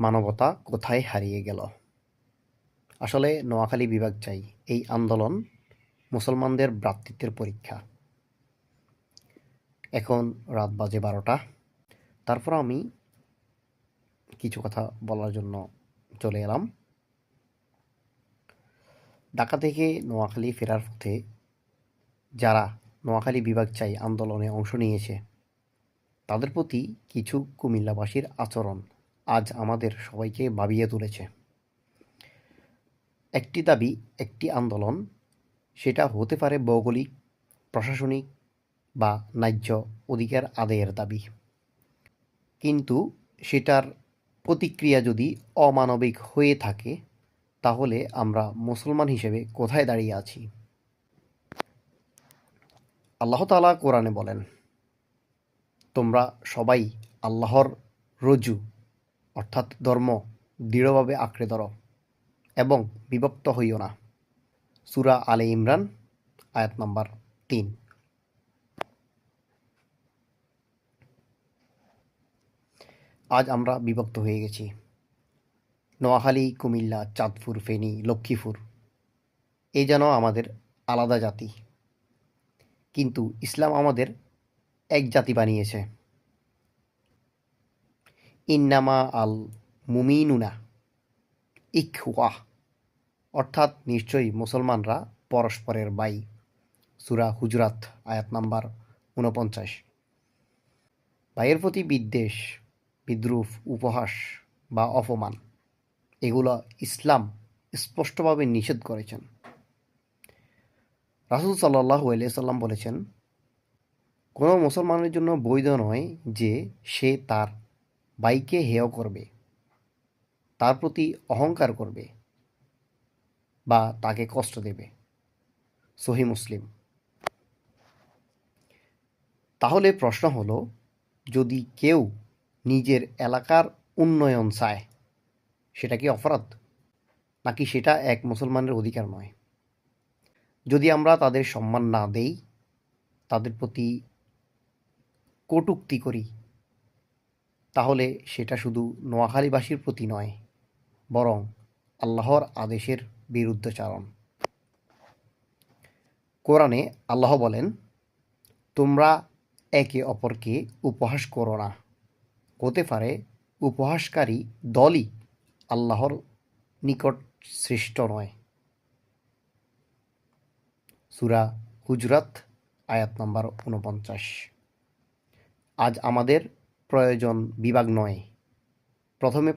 মানবতা কোথায় হারিয়ে গেল? আসলে নোয়াখালী বিভাগ চাই এই আন্দোলন মুসলমানদের ভ্রাতৃত্বের পরীক্ষা। এখন রাত বাজে বারোটা। তারপর আমি কিছু কথা বলার জন্য চলে এলাম। ঢাকা থেকে নোয়াখালী ফেরার পথে যারা নোয়াখালী বিভাগ চাই আন্দোলনে অংশ নিয়েছে, তাদের প্রতি কিছু কুমিল্লাবাসীর আচরণ আজ আমাদের সবাইকে ভাবিয়ে তুলেছে। একটি দাবি, একটি আন্দোলন, সেটা হতে পারে ভৌগোলিক, প্রশাসনিক বা ন্যায্য অধিকার আদায়ের দাবি। কিন্তু সেটার প্রতিক্রিয়া যদি অমানবিক হয়ে থাকে, তাহলে আমরা মুসলমান হিসেবে কোথায় দাঁড়িয়ে আছি? আল্লাহ তাআলা কোরআনে বলেন, তোমরা সবাই আল্লাহর রজু অর্থাৎ ধর্ম দৃঢ়ভাবে আঁকড়ে ধরো এবং বিভক্ত হইও না। সুরা আলে ইমরান, আয়াত নাম্বার তিন। আজ আমরা বিভক্ত হয়ে গেছি। নোয়াখালী, কুমিল্লা, চাঁদপুর, ফেনী, লক্ষ্মীপুর এই যেন আমাদের আলাদা জাতি। কিন্তু ইসলাম আমাদের এক জাতি বানিয়েছে। ইন্নামা আল মুমিনুনা ইখওয়াহ অর্থাৎ নিশ্চয়ই মুসলমানরা পরস্পরের বাই। সুরা হুজরাত, আয়াত নাম্বার ঊনপঞ্চাশ। ভাইয়ের প্রতি বিদ্বেষ, বিদ্রুপ, উপহাস বা অপমান, এগুলো ইসলাম স্পষ্টভাবে নিষেধ করেছেন। রাসুল সাল্লাহ সাল্লাম বলেছেন, কোনো মুসলমানের জন্য বৈধ নয় যে সে তার বাইকে হেয় করবে, তার প্রতি অহংকার করবে বা তাকে কষ্ট দেবে। সহি মুসলিম। তাহলে প্রশ্ন হলো, যদি কেউ নিজের এলাকার উন্নয়ন চায়, সেটা কি অপরাধ? নাকি সেটা এক মুসলমানের অধিকার নয়? যদি আমরা তাদের সম্মান না দেই, তাদের প্রতি কটুক্তি করি তাহলে সেটা শুধু নোয়াখালীবাসীর প্রতি নয়, বরং আল্লাহর আদেশের বিরুদ্ধচারণ। কোরআনে আল্লাহ বলেন, তোমরা একে অপরকে উপহাস করো না। হতে পারে উপহাসকারী দলই আল্লাহর নিকট শ্রেষ্ঠ নয়। সুরা হুজরাত, আয়াত নম্বর উনপঞ্চাশ আজ আমাদের প্রয়োজন বিভাগ নয়। প্রথমে